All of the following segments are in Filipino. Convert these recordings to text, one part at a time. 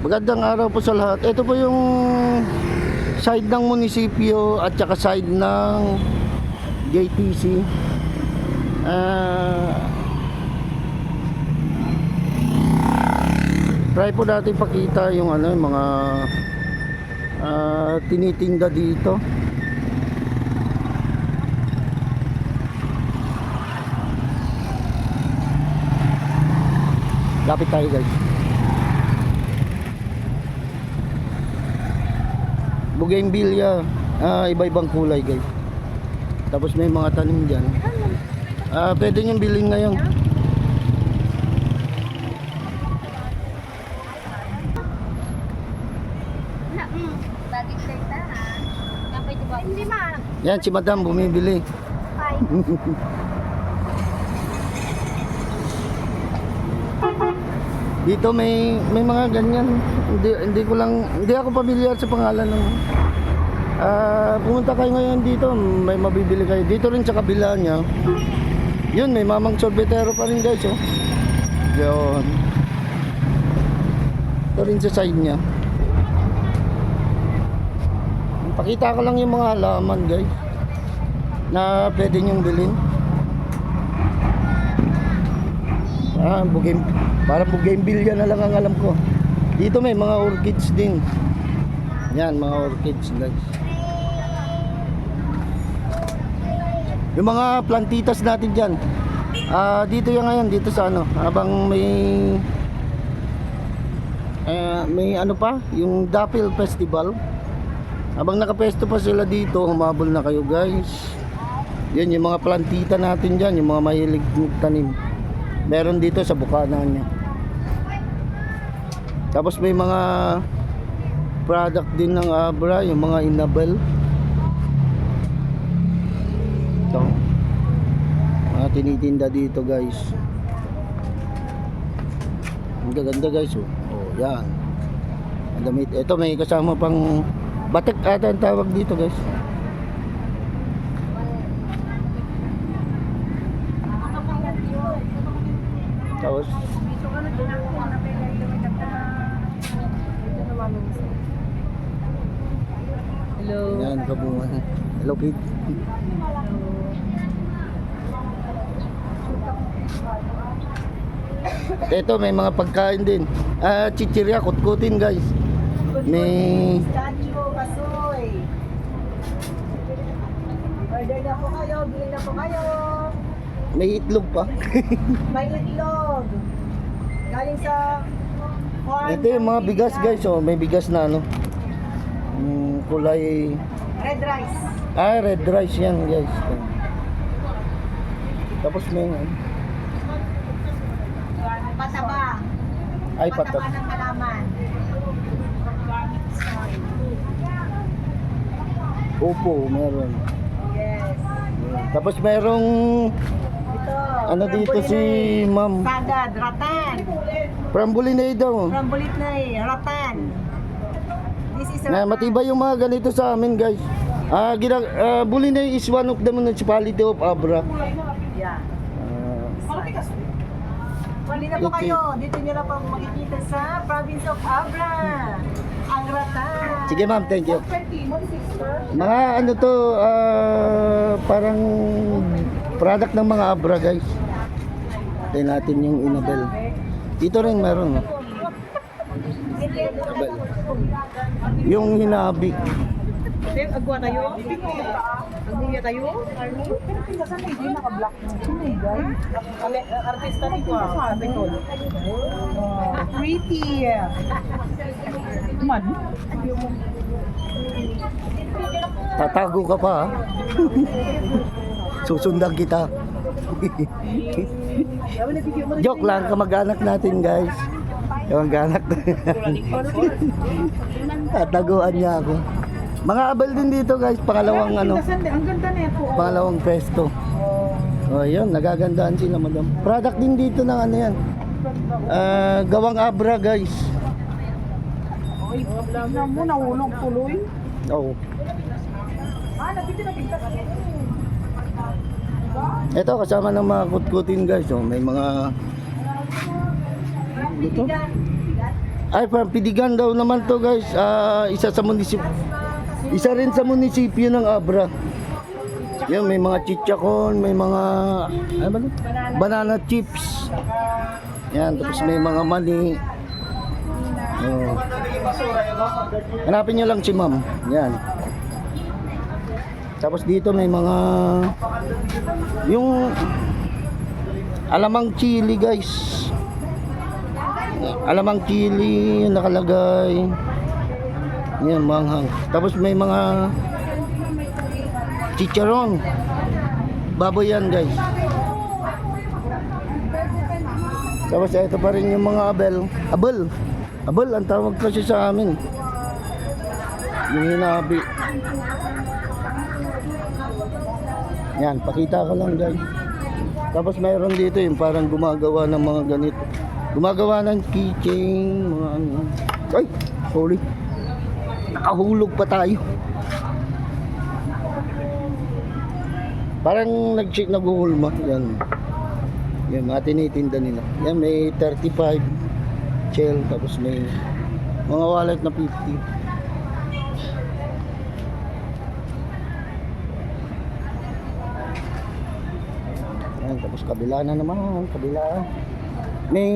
Magandang araw po sa lahat. Ito po yung side ng munisipyo at saka side ng JTC. Ah, try po natin pakita yung ano, yung mga ah, tinitinda dito. Lapit tayo guys. Bougainvillea, ah, iba-ibang kulay guys. Tapos may mga tanim dyan. Ah, pwede nyo bilhin ngayon. Yan, si madam bumibili. Dito may may mga ganyan. Hindi hindi ko lang hindi ako pamilyar sa pangalan ng Ah, pumunta kayo ngayon dito, may mabibili kayo. Dito rin sa kabila niya. Yun, may mamang sorbetero pa rin guys, oh. Yun. Ito rin sa side niya. Pakita ko lang yung mga halaman guys na pwede niyong bilhin. Ah, bugim, parang bougainvillea na lang ang alam ko. Dito may mga orchids din. Yan, mga orchids guys. Yung mga plantitas natin dyan. Ah, dito yan ngayon, dito sa ano, habang may eh, may ano pa, yung Dapil Festival. Habang nakapesto pa sila dito, humabol na kayo guys. Yan yung mga plantita natin dyan, yung mga mahilig tanim. Meron dito sa bukana niya. Tapos may mga product din ng Abra, yung mga Inabel. Ito. Mga tinitinda dito guys. Ang gaganda guys oh. Oh, yan. Ang damit. Ito may kasama pang batik ata ang tawag dito guys. Tapos Hello. yan kabungan. Hello Pete. Ito may mga pagkain din. Ah, chichirya, kutkutin guys. May Statue, kasoy. Order na po kayo, bili na po kayo. may itlog pa. May itlog. Galing sa farm. Ito yung mga ng bigas Pilipinas. guys, oh, may bigas na ano. Mm, kulay Red rice. Ah, red rice yan guys. Tapos may ano, Pataba. ay Pataba patat. ng halaman. Opo, meron. Yes. Tapos merong Ito. ano dito si Rambulinay. Ma'am. Sagad, ratan. Prambulinay daw. Rambulitnay, ratan. This is Na ratan. matibay yung mga ganito sa amin guys. Ah, gina, ah, Bulinay is one of the municipality of Abra. Yeah. Ah, Bali na po Okay. kayo. Dito nyo na po makikita sa province of Abra. Ang ratan. sige ma'am, thank you. Mga ano to, ah, parang product ng mga Abra guys. Tayo natin yung Inabel. Dito rin meron. no? Inabel. Yung hinabi. Sir, agwa tayo. Agwa tayo. Saan hindi naka-block mo? Kami, artista ni ko. Sabi ko. Pretty. Man. Tatago ka pa ha? Susundan kita. Joke lang, kamag-anak natin guys. Kamag-anak. Tataguan niya ako. Mga abal din dito guys, pangalawang ano, Ang ganda na ito. pangalawang pesto. Oh, yun, nagagandaan sila madam. Product din dito ng ano yan. Ah, gawang abra guys. Uy, na mo, nahulog tuloy. Oh. Ah, nabiti na bigtas. Ito kasama ng mga kutkutin guys, oh, may mga dito. Ay, from Pidigan daw naman to guys. Ah, isa sa munisip Isa rin sa munisipyo ng Abra. Yan, may mga chichakon, may mga ano ba banana chips. Yan, tapos may mga mani. Oh. Hanapin nyo lang si ma'am. Yan. Tapos dito may mga yung alamang chili guys. Alamang chili yung nakalagay. Yan, manghang. Tapos may mga chicharon. Baboy yan guys. Tapos ito pa rin yung mga abel. Abel. Abel, ang tawag kasi sa amin. Yung hinabi. Yan, pakita ko lang guys. Tapos mayroon dito yung parang gumagawa ng mga ganito. Gumagawa ng keychain, mga ano. Ay, sorry. Nakahulog pa tayo. Parang nag-check nag-uulma. Yan. Yan, mga tinitinda nila. Yan, may 35 shell. Tapos may mga wallet na 50. Yan, tapos kabila na naman, kabila. May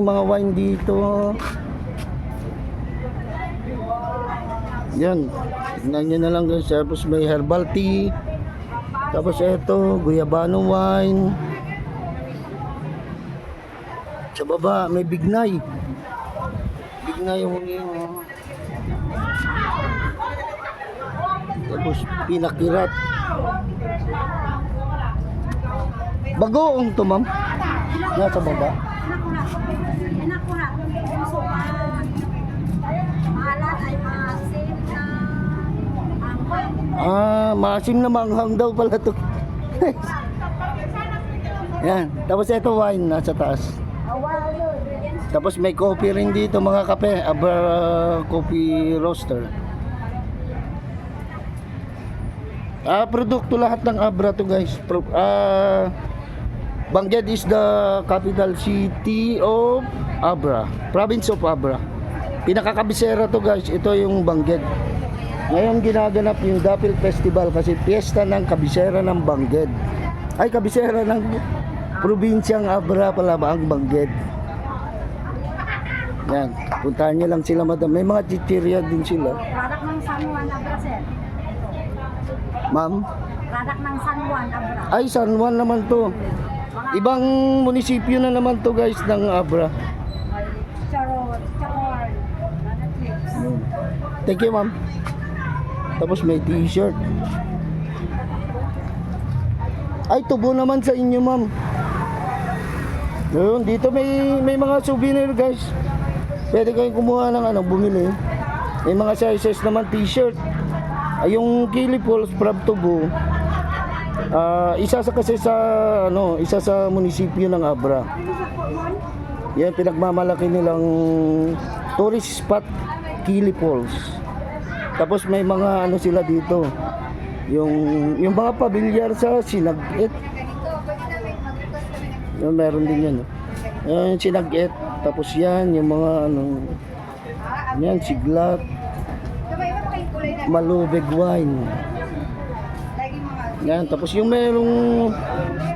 mga wine dito. Yan. Tignan nyo na lang guys. Tapos may herbal tea. Tapos eto, guyabano wine. Sa baba, may bignay. Bignay yung yung Tapos pinakirat. Bagoong to, ma'am. Nasa baba. Maasim na manghang daw pala to. Yan. Tapos ito wine nasa taas. Tapos may coffee rin dito mga kape. Abra Coffee Roaster. Ah, produkto lahat ng Abra to guys. Pro, ah, Bangged is the capital city of Abra. Province of Abra. Pinakakabisera to guys. Ito yung Bangged. Ngayon ginaganap yung Dapil Festival kasi piyesta ng kabisera ng Bangged. Ay, kabisera ng probinsyang Abra pala ba ang Bangged. Yan, puntahan nyo lang sila madam. May mga chichirya din sila. product ng San Juan Abra, sir. Ma'am, Product ng San Juan Abra. ay San Juan naman to. Ibang munisipyo na naman to guys ng Abra. Thank you ma'am. Tapos may t-shirt. Ay, tubo naman sa inyo ma'am. Yun, dito may may mga souvenir guys. Pwede kayong kumuha ng ano, bumili. May mga sizes naman t-shirt. Ay, yung Kilipols from Tubo. Ah, isa sa kasi sa ano, isa sa munisipyo ng Abra. Yan pinagmamalaki nilang tourist spot Kilipols. Tapos may mga ano sila dito. Yung yung mga pabilyar sa Sinagit. Yan, meron din yan. Yan, Sinagit. Tapos yan, yung mga ano, yan, Siglat, Malubeg Wine. Yan, tapos yung merong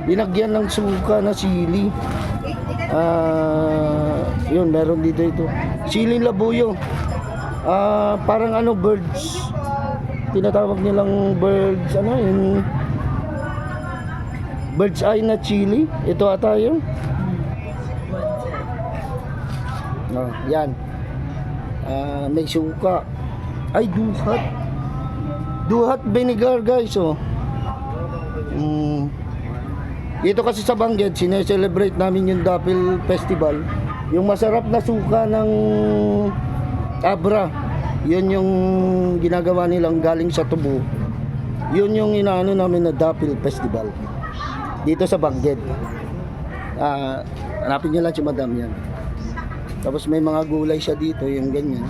linagyan ng suka na sili. Ah, yun, meron dito ito. Siling labuyo. Ah, parang ano, birds. Tinatawag nilang birds, ano, yung bird's eye na chili. Ito ata yun. Oh, yan. Ah, may suka. Ay, duhat. Duhat vinegar, guys, oh. Mm. Dito kasi sa Bangged, sineselebrate namin yung Dapil Festival. Yung masarap na suka ng Abra. Yun yung ginagawa nilang galing sa tubo. Yun yung inaano namin na Dapil Festival. Dito sa Bangged. Ah, hanapin nyo lang si Madam yan. Tapos may mga gulay siya dito, yung ganyan.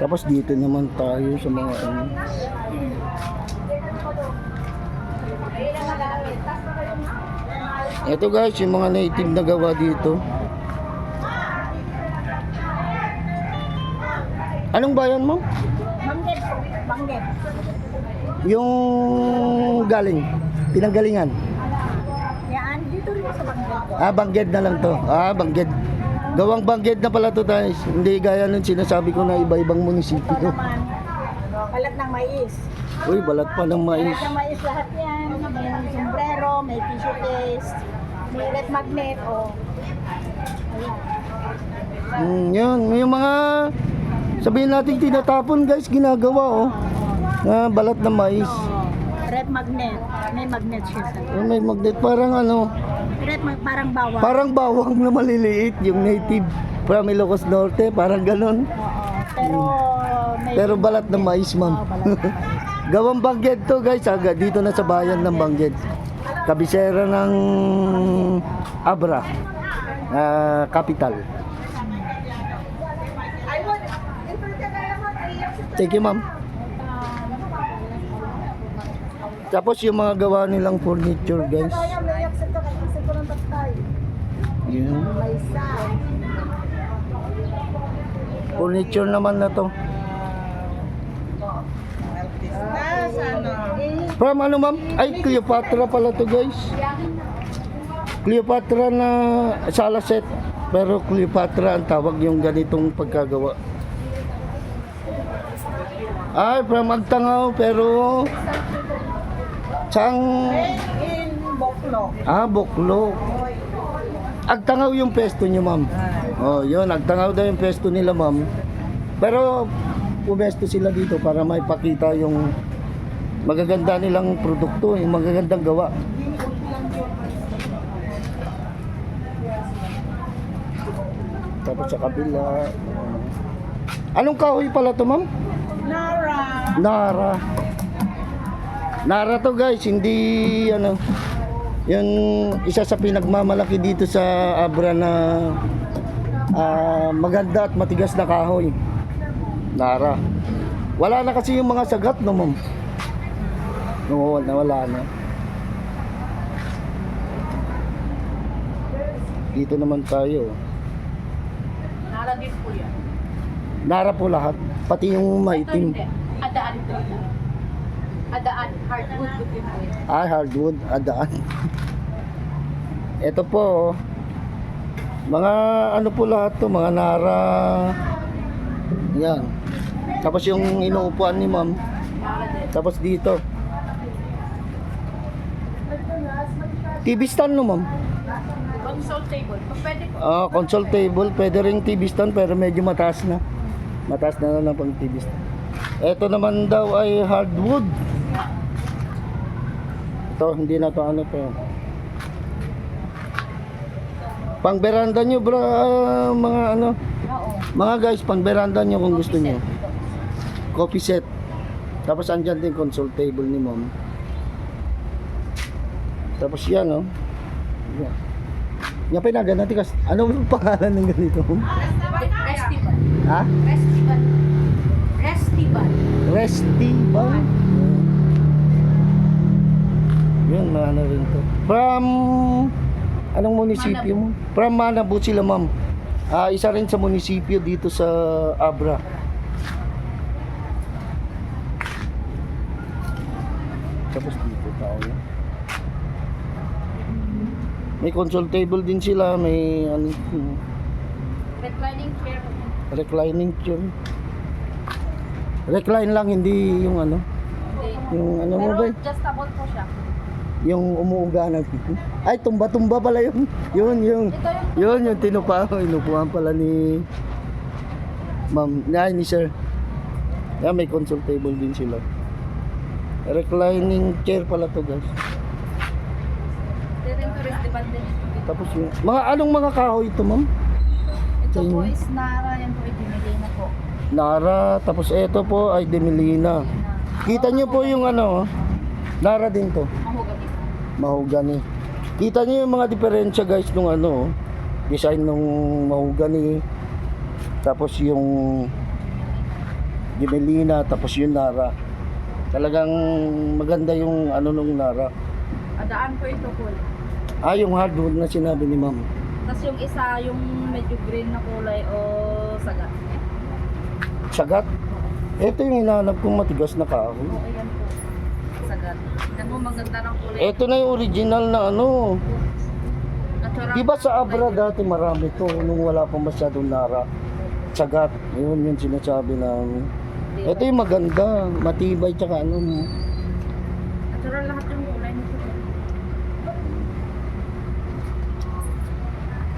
Tapos dito naman tayo sa mga ano. Ito guys, yung mga native na gawa dito. Anong bayan mo? Banggit. Banggit. Yung galing, pinanggalingan. Yan, dito rin sa banggit. Ah, bangged na lang to. Ah, bangged. Gawang bangged na pala to guys. Hindi gaya nung sinasabi ko na iba-ibang Ito munisipyo. naman, balat ng mais. Uy, balat pa ng mais. Balat ng mais lahat yan. May sombrero, may tissue case, may red magnet, o. Ayan. Mm, yun, yung mga sabihin natin tinatapon guys, ginagawa oh. Na balat ng mais. Oh, red magnet. May magnet siya sa Oh, may magnet parang ano, Red mag parang bawang. parang bawang na maliliit yung native from Ilocos Norte, parang ganon. Oo. Pero may Pero balat ng mais, ma'am. Balat. Gawang bangged to guys, aga dito na sa bayan ng bangged. Kabisera ng Abra, ah, capital. Thank you, ma'am. Tapos yung mga gawa nilang furniture, guys. Yun. Furniture naman na to. From ano ma'am? Ay, Cleopatra pala to guys. Cleopatra na sala set. Pero Cleopatra ang tawag yung ganitong pagkagawa. Ay, from Agtangaw pero Sang Boklo. Ah, Buklo. Agtangaw yung pesto niyo, ma'am. Oh, yun, Agtangaw daw yung pesto nila, ma'am. Pero pumesto sila dito para maipakita yung magaganda nilang produkto, yung magagandang gawa. Tapos sa kabila. Anong kahoy pala to, ma'am? Nara. Nara. Nara to guys, hindi ano. Yung isa sa pinagmamalaki dito sa Abra na ah, maganda at matigas na kahoy. Nara. Wala na kasi yung mga sagat no, ma'am. No, nawala na. Dito naman tayo. Nara din po yan. Nara po lahat, pati yung maitim. Adaan po yan. Adaan. Hardwood po din po yan. Ah, hardwood, adaan. Ito po, oh. mga ano po lahat to, mga nara. Yan. Tapos yung inuupuan ni ma'am. Tapos dito. TV stand no ma'am? Console table. Pwede po. Ah, console table, pwede ring TV stand pero medyo mataas na. Mataas na lang pang TV stand. Ito naman daw ay hardwood. Ito, hindi na to ano to. Pang beranda nyo bro, ah, mga ano. Mga guys, pang beranda nyo kung gusto nyo. Coffee set. Tapos andyan din console table ni mom. Tapos yan oh. Yan. Yan pinaga natin kasi ano yung pangalan ng ganito? Festival. Ha? Festival. Festival. Resty ba? Yun, ano rin to. From, anong munisipyo mo? From Manabut sila, ma'am. Ah, isa rin sa munisipyo dito sa Abra. Tapos dito tayo. May console table din sila, may ano, hmm, Reclining chair. reclining chair. Recline lang, hindi yung ano, Hindi. yung ano mo Pero ba? adjustable po siya. Yung umuuga na. Ay, tumba-tumba pala yun. Yun, yung, yun, yung tinupa. Inupuan pala ni ma'am, ay, ni sir. Yan, may console table din sila. Reclining chair pala to guys. Tapos yung, mga anong mga kahoy ito ma'am? Ito po is Nara. Yan po itinigay na po. Nara, tapos ito po ay Demelina. Kita nyo po yung ano, oh. Nara din to. Mahogany. mahogany. Kita niyo yung mga diferensya guys nung ano, design nung mahogany. Tapos yung Gimelina, tapos yung Nara. Talagang maganda yung ano nung Nara. Adaan po ito po. Ah, yung hardwood na sinabi ni ma'am. Tapos yung isa, yung medyo green na kulay o sagat. Sagat. Ito yung hinahanap kong matigas na kahoy. Oo, yan po. Sagat. Maganda ng kulay. Ito na yung original na ano. Natural Di ba na sa. Abra dati marami to nung wala pa masyadong nara. Sagat. Yun yung sinasabi namin. Di Ito yung maganda, matibay tsaka ano. Natural lahat yung kulay nito.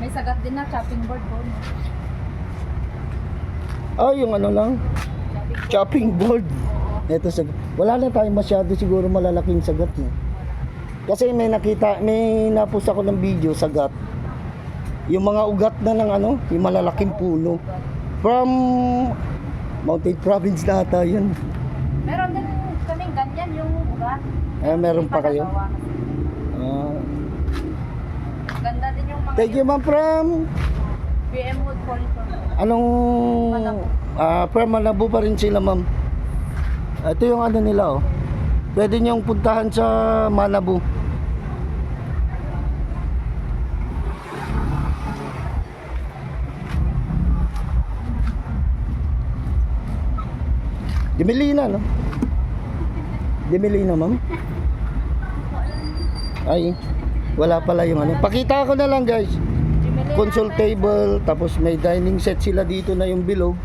May sagat din na chopping board po. no? Ah, yung ano lang, chopping board. Ito sa wala na tayong masyado siguro malalaking sagat eh. Kasi may nakita, may napus ako ng video sagat. Yung mga ugat na ng ano, yung malalaking puno. From Mountain Province na ata yun. Meron din kaming ganyan yung ugat. Eh, meron pa kayo? Ah. Ganda din yung mga thank you ma'am from BM Wood Furniture. Anong Malabo. ah from Malabo pa rin sila, ma'am. Ito yung ano nila, oh. Pwede niyong puntahan sa Malabo. Dimelina, no? Dimelina, ma'am. Ay, wala pala yung ano. Pakita ko na lang, guys console table, tapos may dining set sila dito na yung bilog,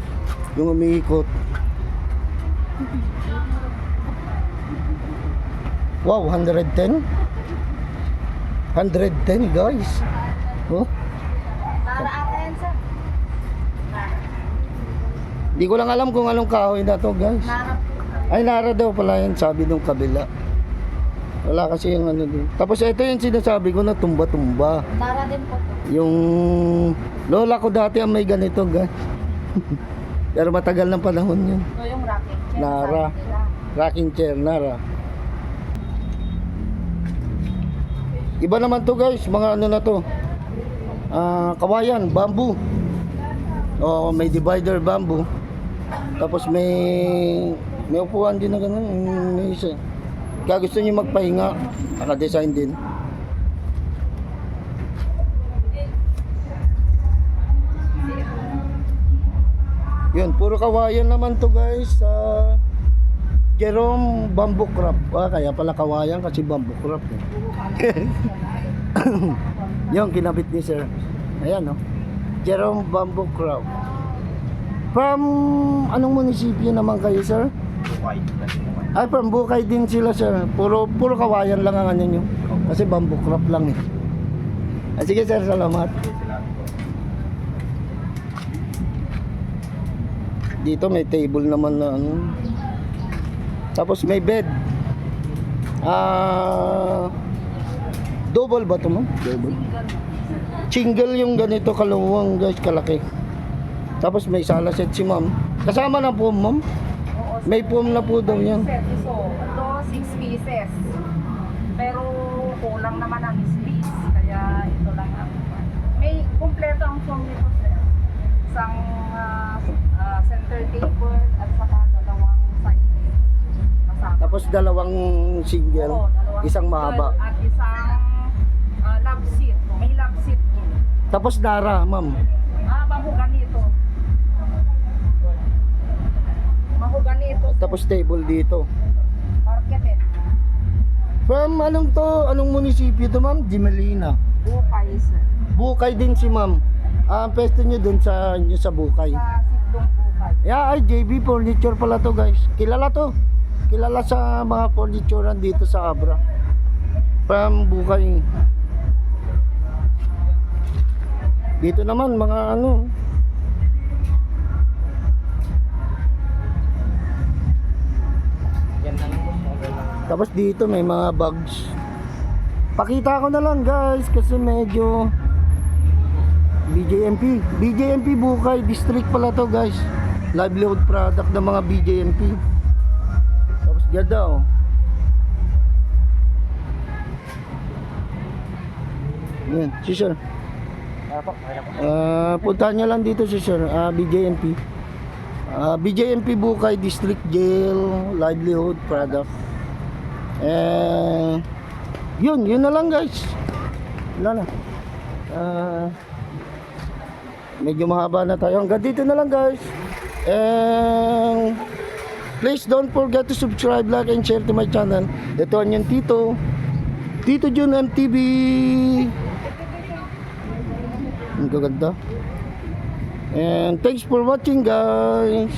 yung umiikot. Wow, 110? 110 guys. Oh, Para ata yan sa di ko lang alam kung anong kahoy na to guys. Ay, nara daw pala yan, sabi nung kabila. Wala kasi yung ano din. Tapos ito yung sinasabi ko na tumba-tumba. Nara din po to. Yung lola ko dati ang may ganito guys. Pero matagal ng panahon yun. Yung rocking chair. Nara. Rocking chair, Nara. Iba naman to guys, mga ano na to. Ah, kawayan, bamboo. Oo, may divider bamboo. Tapos may may upuan din na ganun, may isa. Kaya gusto niyo magpahinga, naka-design din. Yun, puro kawayan naman to guys. sa Jerome Bamboo Crop. Ah, kaya pala kawayan kasi bamboo crop. Eh. Yung kinabit ni sir. Ayan, no? Jerome Bamboo Crop. From anong munisipyo naman kayo, sir? Ay, from Bukay din sila, sir. Puro, puro kawayan lang ang ano nyo. Kasi bamboo crop lang eh. Ah, sige, sir. Salamat. Dito may table naman na ano. Tapos may bed. Ah, double ba ito, ma'am? Double. Single yung ganito kaluwang, guys, kalaki. Tapos may sala set si ma'am. Kasama na po, ma'am. May foam na po daw yan. set. Ito, 6 pieces. Pero kulang naman ang space. Kaya ito lang ang... May kumpleto ang form nito, sir. Isang ah, ah, center table at saka dalawang side table. Kasama. Tapos dalawang single, Oo, dalawang isang single mahaba. At isang ah, love seat. May love seat din. Tapos dara, ma'am. Ah, mahugani ito. Mahugani ito. Tapos table dito. Marketed. From anong to, anong munisipyo to, ma'am? Jimelina. Bukay, sir. Bukay din si ma'am. Ah, ang pesto nyo dun sa, nyo sa Bukay. Sa. Yeah, ay JB Furniture pala to guys. Kilala to. Kilala sa mga furniturean dito sa Abra. From Bukay. Dito naman mga ano. Tapos dito may mga bags. Pakita ko na lang guys kasi medyo BJMP. BJMP Bukay District pala to guys. Livelihood product ng mga BJMP. Tapos ganda oh. Yan, si sir. Ah, puntahan niya lang dito si sir, ah, BJMP. Ah, BJMP Bukay District Jail Livelihood Product. Eh, yun, yun na lang guys. Wala na. Ah, medyo mahaba na tayo. Hanggang dito na lang guys. And please don't forget to subscribe, like, and share to my channel. Ito ang yung Tito. Tito Jun MTV. Ang gaganda. And thanks for watching guys.